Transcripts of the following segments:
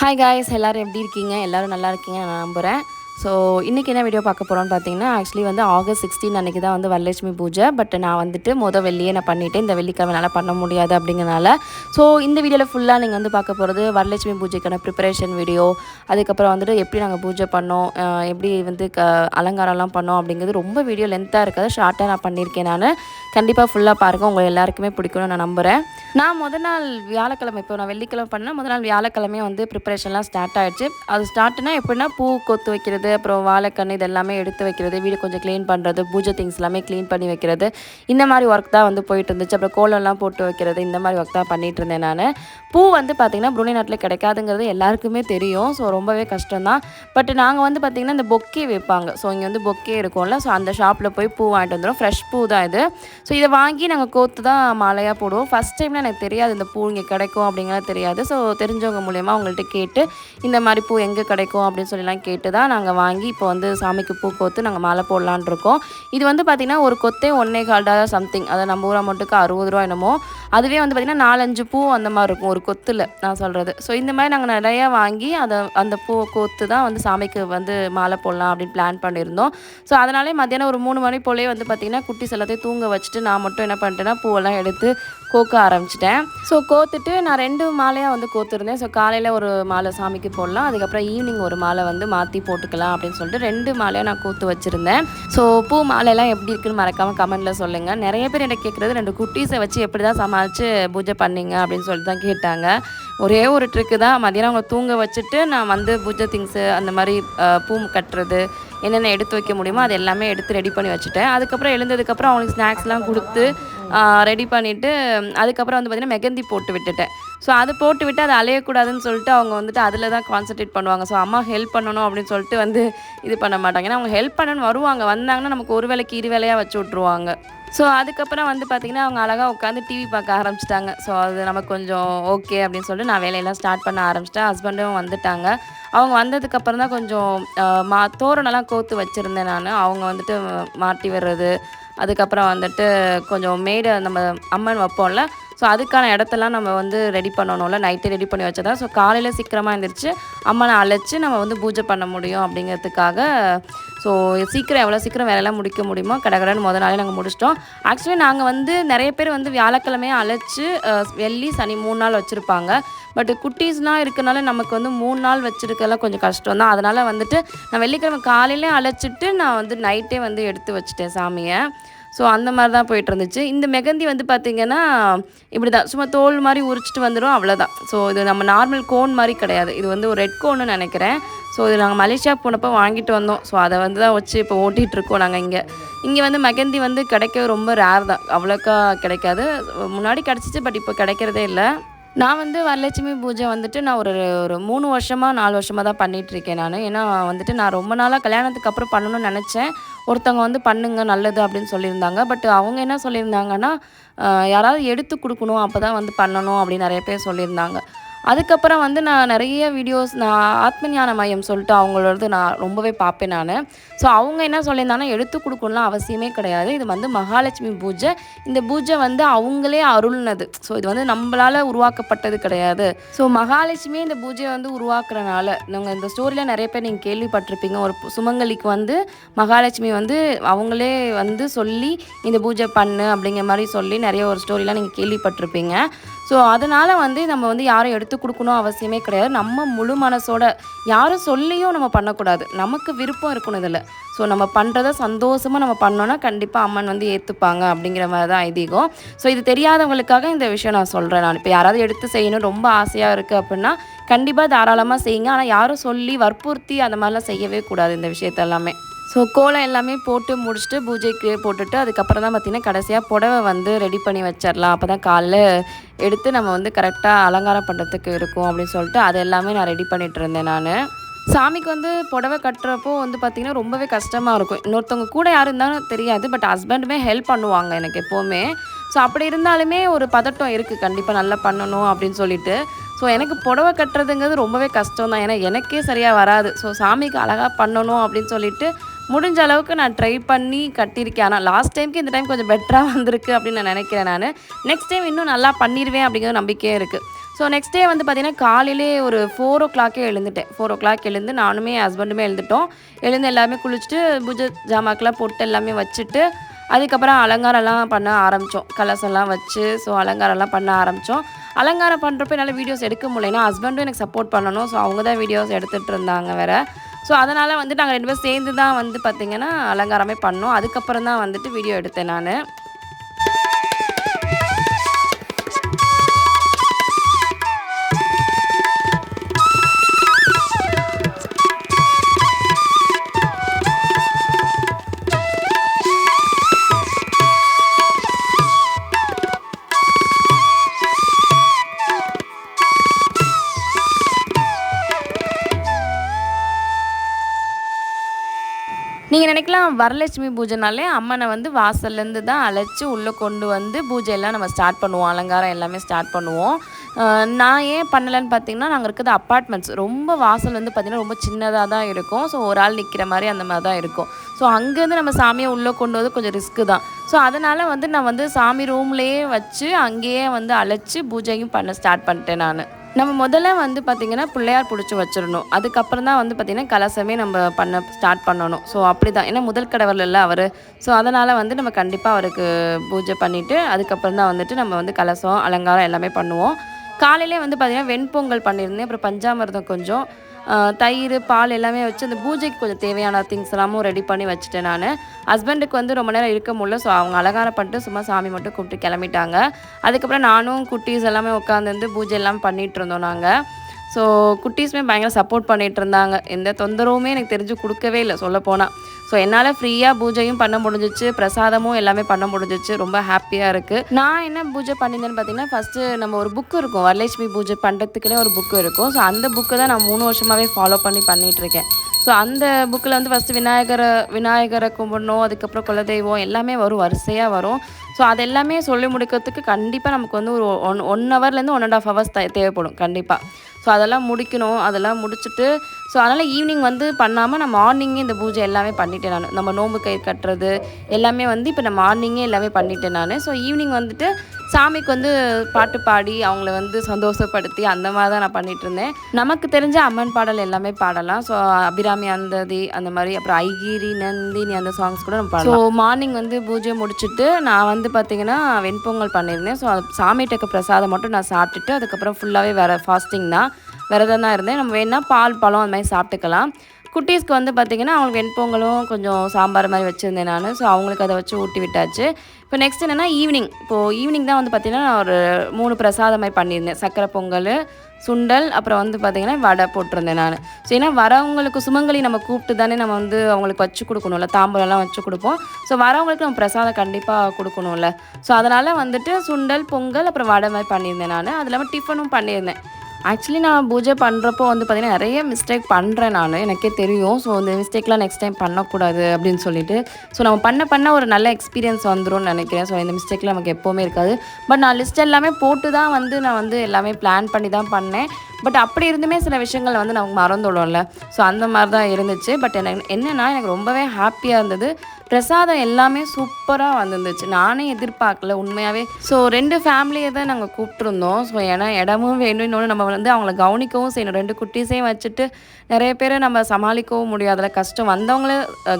Hi guys எல்லோரும் எப்படி இருக்கீங்க? எல்லோரும் நல்லா இருக்கீங்க நான் நம்புகிறேன் ஸோ இன்றைக்கி என்ன வீடியோ பார்க்க போகிறோன்னு பார்த்தீங்கன்னா ஆக்சுவலி வந்து ஆகஸ்ட் சிக்ஸ்டீன் அன்றைக்கி தான் வந்து வரலட்சுமி பூஜை. பட் நான் வந்துட்டு மொதல் வெள்ளியே நான் பண்ணிவிட்டேன் இந்த வெள்ளிக்கிழமை என்னால் பண்ண முடியாது அப்படிங்கிறனால. ஸோ இந்த வீடியோவில் ஃபுல்லாக நீங்கள் வந்து பார்க்க போகிறது வரலட்சுமி பூஜைக்கான ப்ரிப்பரேஷன் வீடியோ அதுக்கப்புறம் வந்துட்டு எப்படி நாங்கள் பூஜை பண்ணோம் எப்படி வந்து க அலங்காரம்லாம் பண்ணோம் அப்படிங்கிறது ரொம்ப வீடியோ லென்த்தாக இருக்காது ஷார்ட்டாக நான் பண்ணியிருக்கேன் நான். கண்டிப்பாக ஃபுல்லாக பாருங்கள் உங்கள் எல்லாருக்குமே பிடிக்கும்னு நான் நம்புகிறேன் நான் முதல் நாள் வியாழக்கிழமை இப்போ நான் வெள்ளிக்கிழமை பண்ணேன் முதல் நாள் வியாழக்கிழமையே வந்து ப்ரிப்பரேஷன்லாம் ஸ்டார்ட் ஆகிடுச்சு அது ஸ்டார்ட்னா எப்படின்னா பூ கொத்து வைக்கிறது அப்புறம் வாழைக்கண்ணு இதெல்லாமே எடுத்து வைக்கிறது வீடு கொஞ்சம் க்ளீன் பண்ணுறது பூஜை திங்ஸ் எல்லாமே க்ளீன் பண்ணி வைக்கிறது. இந்த மாதிரி ஒர்க் தான் வந்து போயிட்டு இருந்துச்சு. அப்புறம் கோலம்லாம் போட்டு வைக்கிறது இந்த மாதிரி ஒர்க் தான் பண்ணிட்டு இருந்தேன் நான். பூ வந்து பார்த்திங்கன்னா புருணை நாட்டில் கிடைக்காதுங்கிறது எல்லாருக்குமே தெரியும். ஸோ ரொம்பவே கஷ்டம் தான் பட் நாங்கள் வந்து பார்த்திங்கன்னா இந்த பொக்கே வைப்பாங்க ஸோ இங்கே வந்து பொக்கே இருக்கும்ல. ஸோ அந்த ஷாப்பில் போய் பூ வாங்கிட்டு வந்துடும் ஃப்ரெஷ் பூ தான் இது. ஸோ இதை வாங்கி நாங்கள் கோத்து தான் மாலையாக போடுவோம். ஃபஸ்ட் டைமில் எனக்கு தெரியாது இந்த பூ இங்கே கிடைக்கும் அப்படிங்கிறது தெரியாது. ஸோ தெரிஞ்சவங்க மூலயமா அவங்கள்ட்ட கேட்டு இந்த மாதிரி பூ எங்கே கிடைக்கும் அப்படின்னு சொல்லிலாம் கேட்டு தான் நாங்கள் வாங்கி இப்போ வந்து சாமிக்கு பூ கோத்து நாங்கள் மாலை போடலான் இருக்கோம். இது வந்து பார்த்திங்கன்னா ஒரு கொத்தே ஒன்னே கால்டாக சம்திங் அதை நம்ம ஊர் அமௌண்ட்டுக்கு அறுபது ரூபா என்னமோ. அதுவே வந்து பார்த்திங்கன்னா நாலஞ்சு பூ அந்த மாதிரி இருக்கும் ஒரு கொத்தில் நான் சொல்கிறது ஸோ இந்த மாதிரி நாங்கள் நிறையா வாங்கி அதை அந்த பூ கோத்து தான் வந்து சாமிக்கு வந்து மாலை போடலாம் அப்படின்னு பிளான் பண்ணியிருந்தோம். ஸோ அதனாலே மத்தியானம் ஒரு மூணு மணி போலே வந்து பார்த்திங்கன்னா குட்டிஸ் எல்லாத்தையும் தூங்க வச்சுட்டு நான் மட்டும் என்ன பண்ணிட்டேன்னா பூவெல்லாம் எடுத்து கோக்க ஆரம்பிச்சிட்டேன். ஸோ கோத்துட்டு நான் ரெண்டு மாலையாக வந்து கோத்துருந்தேன். ஸோ காலையில் ஒரு மாலை சாமிக்கு போடலாம். அதுக்கப்புறம் ஈவினிங் ஒரு மாலை வந்து மாற்றி போட்டுக்கலாம். அப்படின்னு சொல்லிட்டு ரெண்டு மாலையாக நான் கூத்து வச்சுருந்தேன். ஸோ பூ மாலையெல்லாம் எப்படி இருக்குன்னு மறக்காமல் கமெண்ட்டில் சொல்லுங்கள் நிறைய பேர் என்ன கேட்குறது ரெண்டு குட்டீஸை வச்சு எப்படி தான் சமாளித்து பூஜை பண்ணீங்க அப்படின்னு சொல்லிட்டு தான் கேட்டாங்க. ஒரே ஒரு ட்ரிக்கு தான். மதியானம் அவங்க தூங்க வச்சுட்டு நான் வந்து பூஜை திங்ஸு அந்த மாதிரி பூ கட்டுறது என்னென்ன எடுத்து வைக்க முடியுமோ அது எல்லாமே எடுத்து ரெடி பண்ணி வச்சுட்டேன். அதுக்கப்புறம் எழுந்ததுக்கப்புறம் அவங்களுக்கு ஸ்நாக்ஸ்லாம் கொடுத்து ரெடி பண்ணிவிட்டு அதுக்கப்புறம் வந்து பார்த்திங்கன்னா மெகந்தி போட்டு விட்டுட்டேன். ஸோ அது போட்டு விட்டு அது அலையக்கூடாதுன்னு சொல்லிட்டு அவங்க வந்துட்டு அதில் தான் கான்சென்ட்ரேட் பண்ணுவாங்க. ஸோ அம்மா ஹெல்ப் பண்ணணும் அப்படின்னு சொல்லிட்டு வந்து இது பண்ண மாட்டாங்க. ஏன்னா அவங்க ஹெல்ப் பண்ணணும்னு வருவாங்க. வந்தாங்கன்னா நமக்கு ஒரு வேலைக்கு இரு வேலையாக வச்சு விட்ருவாங்க ஸோ அதுக்கப்புறம் வந்து பார்த்திங்கன்னா அவங்க அழகாக உட்காந்து டிவி பார்க்க ஆரம்பிச்சிட்டாங்க. ஸோ அது நமக்கு கொஞ்சம் ஓகே அப்படின்னு சொல்லிட்டு நான் வேலையெல்லாம் ஸ்டார்ட் பண்ண ஆரம்பிச்சிட்டேன். ஹஸ்பண்டும் வந்துட்டாங்க. அவங்க வந்ததுக்கப்புறம் தான் கொஞ்சம் மா தோரணெல்லாம் கோத்து வச்சுருந்தேன் நான். அவங்க வந்துட்டு மாட்டி வர்றது அதுக்கப்புறம் வந்துட்டு கொஞ்சம் மேடு நம்ம அம்மன் வைப்போம்ல ஸோ அதுக்கான இடத்தெல்லாம் நம்ம வந்து ரெடி பண்ணணும்ல. நைட்டே ரெடி பண்ணி வச்சதா. ஸோ காலையில் சீக்கிரமாக எழுந்திரிச்சு அம்மனை அழைச்சி நம்ம வந்து பூஜை பண்ண முடியும் அப்படிங்கிறதுக்காக ஸோ சீக்கிரம் எவ்வளோ சீக்கிரம் வேலையெல்லாம் முடிக்க முடியுமோ கடகடன்னு முத நாளே நாங்கள் முடிச்சிட்டோம். ஆக்சுவலி நாங்கள் வந்து நிறைய பேர் வந்து வியாழக்கிழமையே அழைச்சி வெள்ளி சனி மூணு நாள் வச்சுருப்பாங்க. பட் குட்டீஸ்லாம் இருக்கனால நமக்கு வந்து மூணு நாள் வச்சுருக்கலாம் கொஞ்சம் கஷ்டம் தான் அதனால் வந்துட்டு நான் வெள்ளிக்கிழமை காலையிலே அழைச்சிட்டு நான் வந்து நைட்டே வந்து எடுத்து வச்சுட்டேன் சாமியை. ஸோ அந்த மாதிரி தான் போயிட்டு இருந்துச்சு இந்த மெகந்தி வந்து பார்த்திங்கன்னா இப்படி தான் சும்மா தோல் மாதிரி உரிச்சிட்டு வந்துடும் அவ்வளோதான் ஸோ இது நம்ம நார்மல் கோன் மாதிரி கிடையாது. இது வந்து ஒரு ரெட் கோன்னு நினைக்கிறேன். ஸோ இது நாங்கள் மலேசியா போனப்போ வாங்கிட்டு வந்தோம். ஸோ அதை வந்து தான் வச்சு இப்போ ஓட்டிகிட்டு இருக்கோம் நாங்கள் இங்கே. இங்கே வந்து மெகந்தி வந்து கிடைக்க ரொம்ப ரேர் தான். அவ்வளோக்கா கிடைக்காது. முன்னாடி கிடச்சிச்சு பட் இப்போ கிடைக்கிறதே இல்லை. நான் வந்து வரலட்சுமி பூஜை வந்துட்டு நான் ஒரு ஒரு மூணு வருஷமாக நாலு வருஷமாக தான் பண்ணிகிட்ருக்கேன் நான். ஏன்னா வந்துட்டு நான் ரொம்ப நாளாக கல்யாணத்துக்கு அப்புறம் பண்ணணும்னு நினச்சேன். ஒருத்தவங்க வந்து பண்ணுங்க நல்லது அப்படின்னு சொல்லியிருந்தாங்க. பட் அவங்க என்ன சொல்லியிருந்தாங்கன்னா யாராவது எடுத்து கொடுக்கணும் அப்போ தான் வந்து பண்ணணும் அப்படின்னு நிறைய பேர் சொல்லியிருந்தாங்க. அதுக்கப்புறம் வந்து நான் நிறைய வீடியோஸ் நான் ஆத்ம ஞான மையம் சொல்லிட்டு அவங்களோடது நான் ரொம்பவே பார்ப்பேன் நான். ஸோ அவங்க என்ன சொல்லியிருந்தாங்கன்னா எடுத்து கொடுக்கணும்லாம் அவசியமே கிடையாது. இது வந்து மகாலட்சுமி பூஜை. இந்த பூஜை வந்து அவங்களே அருள்னது. ஸோ இது வந்து நம்மளால் உருவாக்கப்பட்டது கிடையாது. ஸோ மகாலட்சுமி இந்த பூஜையை வந்து உருவாக்குறனால நாங்கள் இந்த ஸ்டோரியில் நிறைய பேர் நீங்கள் கேள்விப்பட்டிருப்பீங்க. ஒரு சுமங்கலிக்கு வந்து மகாலட்சுமி வந்து அவங்களே வந்து சொல்லி இந்த பூஜை பண்ணு அப்படிங்கிற மாதிரி சொல்லி நிறைய ஒரு ஸ்டோரிலாம் நீங்கள் கேள்விப்பட்டிருப்பீங்க. ஸோ அதனால் வந்து நம்ம வந்து யாரும் எடுத்து கொடுக்கணும் அவசியமே கிடையாது. நம்ம முழு மனசோட யாரும் சொல்லியும் நம்ம பண்ணக்கூடாது. நமக்கு விருப்பம் இருக்கணும் இதில். ஸோ நம்ம பண்ணுறத சந்தோஷமாக நம்ம பண்ணோன்னா கண்டிப்பாக அம்மன் வந்து ஏற்றுப்பாங்க அப்படிங்கிற மாதிரி தான் ஐதீகம். ஸோ இது தெரியாதவங்களுக்காக இந்த விஷயம் நான் சொல்கிறேன் நான். இப்போ யாராவது எடுத்து செய்யணும் ரொம்ப ஆசையாக இருக்குது அப்படின்னா கண்டிப்பாக தாராளமாக செய்யுங்க. ஆனால் யாரும் சொல்லி வற்புறுத்தி அந்த மாதிரிலாம் செய்யவே கூடாது இந்த விஷயத்த எல்லாமே ஸோ கோலம் எல்லாமே போட்டு முடிச்சுட்டு பூஜைக்கு போட்டுட்டு அதுக்கப்புறம் தான் பார்த்திங்கன்னா கடைசியாக புடவை வந்து ரெடி பண்ணி வச்சிடலாம் அப்போ தான் காலைல எடுத்து நம்ம வந்து கரெக்டாக அலங்காரம் பண்ணுறதுக்கு இருக்கும் அப்படின்னு சொல்லிட்டு அது எல்லாமே நான் ரெடி பண்ணிகிட்டு இருந்தேன் நான். சாமிக்கு வந்து புடவை கட்டுறப்போ வந்து பார்த்திங்கன்னா ரொம்பவே கஷ்டமாக இருக்கும். இன்னொருத்தவங்க கூட யாரும் இருந்தாலும் தெரியாது பட் ஹஸ்பண்டுமே ஹெல்ப் பண்ணுவாங்க எனக்கு எப்போவுமே. ஸோ அப்படி இருந்தாலுமே ஒரு பதட்டம் இருக்குது கண்டிப்பாக நல்லா பண்ணணும் அப்படின்னு சொல்லிட்டு. ஸோ எனக்கு புடவை கட்டுறதுங்கிறது ரொம்பவே கஷ்டம் தான் ஏன்னா எனக்கே சரியாக வராது. ஸோ சாமிக்கு அழகாக பண்ணணும் அப்படின்னு சொல்லிட்டு முடிஞ்ச அளவுக்கு நான் ட்ரை பண்ணி கட்டியிருக்கேன். ஆனால் லாஸ்ட் டைம்க்கு இந்த டைம் கொஞ்சம் பெட்டராக வந்திருக்கு அப்படின்னு நான் நினைக்கிறேன் நான். நெக்ஸ்ட் டைம் இன்னும் நல்லா பண்ணிடுவேன் அப்படிங்கிற நம்பிக்கையே இருக்குது ஸோ நெக்ஸ்ட் டே வந்து பார்த்திங்கன்னா காலையிலே ஒரு ஃபோர் ஓ கிளாக்கே எழுந்துட்டேன். ஃபோர் ஓ கிளாக் எழுந்து நானுமே ஹஸ்பண்டுமே எழுந்துட்டோம். எழுந்து எல்லாமே குளிச்சுட்டு பூஜை ஜாமாக்கெலாம் போட்டு எல்லாமே வச்சுட்டு அதுக்கப்புறம் அலங்காரம்லாம் பண்ண ஆரம்பித்தோம் கலசெல்லாம் வச்சு ஸோ அலங்காரம்லாம் பண்ண ஆரம்பித்தோம் அலங்காரம் பண்ணுறப்ப என்னால் வீடியோஸ் எடுக்க முடியல. ஹஸ்பண்டும் எனக்கு சப்போர்ட் பண்ணணும். ஸோ அவங்க தான் வீடியோஸ் எடுத்துகிட்டு இருந்தாங்க வேறு. ஸோ அதனால் வந்து நாங்கள் ரெண்டு பேரும் சேர்ந்து தான் வந்து பார்த்திங்கன்னா அலங்காரமே பண்ணோம். அதுக்கப்புறம் தான் வந்துட்டு வீடியோ எடுத்தேன் நான். நீங்கள் வரலட்சுமி பூஜைனாலே அம்மனை வந்து வாசல்லேருந்து தான் அழைச்சி உள்ளே கொண்டு வந்து பூஜையெல்லாம் நம்ம ஸ்டார்ட் பண்ணுவோம். அலங்காரம் எல்லாமே ஸ்டார்ட் பண்ணுவோம். நான் ஏன் பண்ணலைன்னு பார்த்தீங்கன்னா நாங்கள் இருக்கிறது அப்பார்ட்மெண்ட்ஸ் ரொம்ப வாசல் வந்து பார்த்திங்கன்னா ரொம்ப சின்னதாக தான் இருக்கும். ஸோ ஒரு ஆள் நிற்கிற மாதிரி அந்த மாதிரி தான் இருக்கும். ஸோ அங்கேருந்து நம்ம சாமியை உள்ளே கொண்டு வந்து கொஞ்சம் ரிஸ்க்கு தான். ஸோ அதனால் வந்து நான் வந்து சாமி ரூம்லேயே வச்சு அங்கேயே வந்து அழைச்சி பூஜையும் பண்ண ஸ்டார்ட் பண்ணிட்டேன் நான். நம்ம முதல்ல வந்து பார்த்திங்கன்னா பிள்ளையார் பிடிச்சி வச்சிடணும். அதுக்கப்புறம் தான் வந்து பார்த்திங்கன்னா கலசமே நம்ம பண்ண ஸ்டார்ட் பண்ணணும். ஸோ அப்படி தான் ஏன்னா முதல் கடவுள் இல்லை அவர். ஸோ அதனால் வந்து நம்ம கண்டிப்பாக அவருக்கு பூஜை பண்ணிவிட்டு அதுக்கப்புறம் தான் வந்துட்டு நம்ம வந்து கலசம் அலங்காரம் எல்லாமே பண்ணுவோம். காலையிலே வந்து பார்த்திங்கன்னா வெண்பொங்கல் பண்ணியிருந்தேன். அப்புறம் பஞ்சாமிரதம் கொஞ்சம். தயிர் பால் எல்லாமே வச்சு அந்த பூஜைக்கு கொஞ்சம் தேவையான திங்ஸ் எல்லாமும் ரெடி பண்ணி வச்சுட்டேன் நான். ஹஸ்பண்டுக்கு வந்து ரொம்ப நேரம் இருக்க முடியல ஸோ அவங்க அலங்காரம் பண்ணிட்டு சும்மா சாமி மட்டும் கூப்பிட்டு கிளம்பிட்டாங்க. அதுக்கப்புறம் நானும் குட்டீஸ் எல்லாமே உட்காந்துருந்து பூஜை எல்லாம் பண்ணிகிட்டு இருந்தோம் நாங்கள் ஸோ குட்டீஸுமே பயங்கர சப்போர்ட் பண்ணிகிட்டு இருந்தாங்க எந்த தொந்தரவுமே எனக்கு தெரிஞ்சு கொடுக்கவே இல்லை சொல்லப்போனால் ஸோ என்னால் ஃப்ரீயாக பூஜையும் பண்ண முடிஞ்சிச்சு பிரசாதமும் எல்லாமே பண்ண முடிஞ்சிச்சு ரொம்ப ஹாப்பியாக இருக்குது நான் என்ன பூஜை பண்ணியிருந்தேன்னு பார்த்தீங்கன்னா ஃபஸ்ட்டு நம்ம ஒரு புக்கு இருக்கும் வரலட்சுமி பூஜை பண்ணுறதுக்குன்னே ஒரு புக்கு இருக்கும். ஸோ அந்த புக்கை தான் நான் மூணு வருஷமாகவே ஃபாலோ பண்ணி பண்ணிகிட்டு இருக்கேன் ஸோ அந்த புக்கில் வந்து ஃபஸ்ட்டு விநாயகரை விநாயகரை கும்பிடணும் அதுக்கப்புறம் குலதெய்வம் எல்லாமே வரும் வரிசையாக வரும். ஸோ அது எல்லாமே சொல்லி முடிக்கிறதுக்கு கண்டிப்பாக நமக்கு வந்து ஒரு ஒன் ஒன் ஹவர்லேருந்து ஒன் அண்ட் ஆஃப் ஹவர்ஸ் தேவைப்படும் கண்டிப்பாக ஸோ அதெல்லாம் முடிக்கணும். அதெல்லாம் முடிச்சுட்டு ஸோ அதனால் ஈவினிங் வந்து பண்ணாமல் நான் மார்னிங்கே இந்த பூஜை எல்லாமே பண்ணிட்டேன் நான். நம்ம நோம்பு கயிறு கட்டுறது எல்லாமே வந்து இப்போ நான் மார்னிங்கே எல்லாமே பண்ணிட்டேன் நான். ஸோ ஈவினிங் வந்துட்டு சாமிக்கு வந்து பாட்டு பாடி அவங்கள வந்து சந்தோஷப்படுத்தி அந்த மாதிரி தான் நான் பண்ணிட்டு இருந்தேன். நமக்கு தெரிஞ்ச அம்மன் பாடல் எல்லாமே பாடலாம். ஸோ அபிராமி அந்ததி அந்த மாதிரி அப்புறம் ஐகிரி நந்தினி அந்த சாங்ஸ் கூட நம்ம பாடலாம். ஸோ மார்னிங் வந்து பூஜை முடிச்சுட்டு நான் வந்து பார்த்தீங்கன்னா வெண்பொங்கல் பண்ணியிருந்தேன். ஸோ சாமிகிட்ட பிரசாதம் மட்டும் நான் சாப்பிட்டுட்டு அதுக்கப்புறம் ஃபுல்லாகவே வேறு ஃபாஸ்டிங் தான் விரதம் தான் இருந்தேன். நம்ம வேணால் பால் பழம் அந்த மாதிரி சாப்பிட்டுக்கலாம். குட்டீஸ்க்கு வந்து பார்த்திங்கன்னா அவங்களுக்கு வெண்பொங்கலும் கொஞ்சம் சாம்பார் மாதிரி வச்சுருந்தேன் நான். ஸோ அவங்களுக்கு அதை வச்சு ஊட்டி விட்டாச்சு. இப்போ நெக்ஸ்ட் என்னென்னா ஈவினிங் இப்போது ஈவினிங் தான் வந்து பார்த்திங்கன்னா நான் ஒரு மூணு பிரசாதம் மாதிரி பண்ணியிருந்தேன். சக்கரை பொங்கல் சுண்டல் அப்புறம் வந்து பார்த்திங்கன்னா வடை போட்டிருந்தேன் நான். ஸோ ஏன்னா வரவங்களுக்கு சுமங்கலி நம்ம கூப்பிட்டு தானே நம்ம வந்து அவங்களுக்கு வச்சு கொடுக்கணும்ல தாம்பூலம்லாம் வச்சு கொடுப்போம். ஸோ வரவங்களுக்கு நம்ம பிரசாதம் கண்டிப்பாக கொடுக்கணும்ல. ஸோ அதனால் வந்துட்டு சுண்டல் பொங்கல் அப்புறம் வடை மாதிரி பண்ணியிருந்தேன் நான். அது இல்லாமல் டிஃபனும் பண்ணியிருந்தேன். ஆக்சுவலி நான் பூஜை பண்ணுறப்போ வந்து பார்த்திங்கன்னா நிறைய மிஸ்டேக் பண்ணுறேன் நான். எனக்கே தெரியும். ஸோ இந்த மிஸ்டேக்லாம் நெக்ஸ்ட் டைம் பண்ணக்கூடாது அப்படின்னு சொல்லிட்டு. ஸோ நம்ம பண்ண பண்ண ஒரு நல்ல எக்ஸ்பீரியன்ஸ் வந்துடும் நினைக்கிறேன். ஸோ இந்த மிஸ்டேக்லாம் நமக்கு எப்போவுமே இருக்காது. பட் நான் லிஸ்ட் எல்லாமே போட்டு தான் வந்து நான் வந்து எல்லாமே பிளான் பண்ணி தான் பண்ணேன். பட் அப்படி இருந்துமே சில விஷயங்கள் வந்து நமக்கு மறந்துடும்ல. ஸோ அந்த மாதிரி தான் இருந்துச்சு. பட் எனக்கு என்னென்னா எனக்கு ரொம்பவே ஹாப்பியாக இருந்தது. பிரசாதம் எல்லாமே சூப்பராக வந்துருந்துச்சு. நானே எதிர்பார்க்கல உண்மையாகவே ஸோ ரெண்டு ஃபேமிலியை தான் நாங்கள் கூப்பிட்ருந்தோம் ஸோ ஏன்னா இடமும் வேணும் இன்னொன்று நம்ம வந்து அவங்கள கவனிக்கவும் செய்யணும். ரெண்டு குட்டீஸையும் வச்சுட்டு நிறைய பேரை நம்ம சமாளிக்கவும் முடியாதுல கஷ்டம் வந்தவங்கள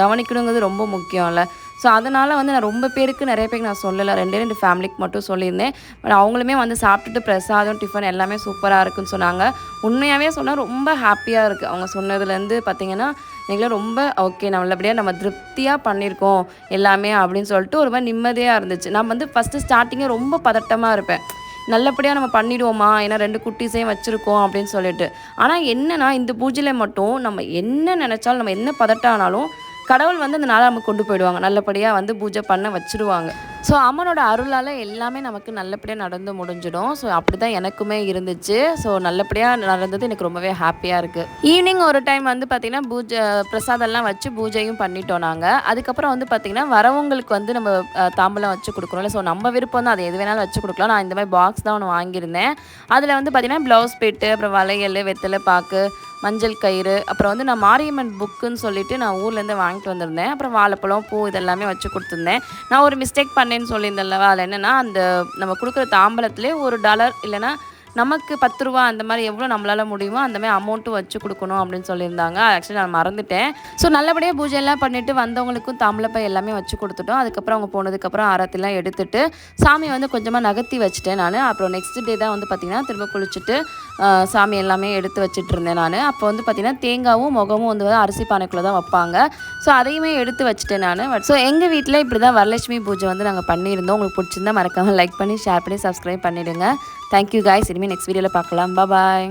கவனிக்கணுங்கிறது ரொம்ப முக்கியம்ல. ஸோ அதனால் வந்து நான் ரொம்ப பேருக்கு நிறைய பேருக்கு நான் சொல்லலை. ரெண்டே ரெண்டு ஃபேமிலிக்கு மட்டும் சொல்லியிருந்தேன். பட் அவங்களுமே வந்து சாப்பிட்டுட்டு பிரசாதம் டிஃபன் எல்லாமே சூப்பராக இருக்குன்னு சொன்னாங்க. உண்மையாகவே சொன்னால் ரொம்ப ஹாப்பியாக இருக்குது அவங்க சொன்னதுலேருந்து பார்த்திங்கன்னா நீங்களே ரொம்ப ஓகே நல்லபடியாக நம்ம திருப்தியாக பண்ணியிருக்கோம் எல்லாமே அப்படின்னு சொல்லிட்டு ஒரு மாதிரி நிம்மதியாக இருந்துச்சு. நான் வந்து ஃபஸ்ட்டு ஸ்டார்டிங்கே ரொம்ப பதட்டமாக இருப்பேன். நல்லபடியாக நம்ம பண்ணிடுவோமா? ஏன்னா ரெண்டு குட்டீஸையும் வச்சுருக்கோம் அப்படின்னு சொல்லிட்டு. ஆனால் என்னன்னா இந்த பூஜையில் மட்டும் நம்ம என்ன நினச்சாலும் நம்ம என்ன பதட்டம் ஆனாலும் கடவுள் வந்து அந்த நாளை நமக்கு கொண்டு போயிடுவாங்க. நல்லபடியாக வந்து பூஜை பண்ண வச்சுருவாங்க. ஸோ அம்மனோட அருளால் எல்லாமே நமக்கு நல்லபடியாக நடந்து முடிஞ்சிடும். ஸோ அப்படி தான் எனக்குமே இருந்துச்சு. ஸோ நல்லபடியாக நடந்தது எனக்கு ரொம்பவே ஹாப்பியாக இருக்குது ஈவினிங் ஒரு டைம் வந்து பார்த்திங்கன்னா பூஜை பிரசாதம்லாம் வச்சு பூஜையும் பண்ணிட்டோம் நாங்கள் அதுக்கப்புறம் வந்து பார்த்திங்கன்னா வரவங்களுக்கு வந்து நம்ம தாம்பலம் தாம்பூலம் வச்சு கொடுக்குறோம்ல ஸோ நம்ம விருப்பம் தான் அது எது வேணாலும் வச்சு கொடுக்கலாம். நான் இந்த மாதிரி பாக்ஸ் தான் ஒன்று வாங்கியிருந்தேன். அதில் வந்து பார்த்திங்கன்னா ப்ளவுஸ் பிட்டு அப்புறம் வளையல் வெத்தலை பாக்கு மஞ்சள் கயிறு அப்புறம் வந்து நான் மாரியம்மன் புக்குன்னு சொல்லிட்டு நான் ஊர்லேருந்து வாங்கிட்டு வந்திருந்தேன். அப்புறம் வாழைப்பழம் பூ இதெல்லாமே வச்சு கொடுத்துருந்தேன். நான் ஒரு மிஸ்டேக் பண்ணேன்னு சொல்லியிருந்தேன்லவா அதில் என்னென்னா அந்த நம்ம கொடுக்குற தாம்பலத்திலே ஒரு டாலர் இல்லைன்னா நமக்கு பத்து ரூபா அந்த மாதிரி எவ்வளோ நம்மளால் முடியுமோ அந்த மாதிரி அமௌண்ட்டும் வச்சு கொடுக்கணும் அப்படின்னு சொல்லியிருந்தாங்க. ஆக்சுவலி நான் மறந்துட்டேன். ஸோ நல்லபடியாக பூஜையெல்லாம் பண்ணிவிட்டு வந்தவங்களுக்கும் தாம்பளப்பை எல்லாமே வச்சு கொடுத்துட்டோம். அதுக்கப்புறம் அவங்க போனதுக்கப்புறம் ஆரத்திலாம் எடுத்துட்டு சாமியை வந்து கொஞ்சமாக நகர்த்தி வச்சுட்டேன் நான். அப்புறம் நெக்ஸ்ட் டே தான் வந்து பார்த்திங்கன்னா திரும்ப குளிச்சுட்டு சாமி எல்லாமே எடுத்து வச்சுட்டு இருந்தேன் நான். அப்போ வந்து பார்த்திங்கன்னா தேங்காவும் முகமும் வந்து அரிசி பானைக்குள்ளே தான் வைப்பாங்க. ஸோ அதையுமே எடுத்து வச்சுட்டேன் நான். ஸோ எங்கள் வீட்டில் இப்படி தான் வரலட்சுமி பூஜை வந்து நாங்கள் பண்ணியிருந்தோம். உங்களுக்கு பிடிச்சிருந்தா மறக்காமல் லைக் பண்ணி ஷேர் பண்ணி சப்ஸ்கிரைப் பண்ணிவிடுங்க தேங்க்யூ காய்ஸ் இனிமேல் நெக்ஸ்ட் வீடியோவில் பார்க்கலாம் பாய்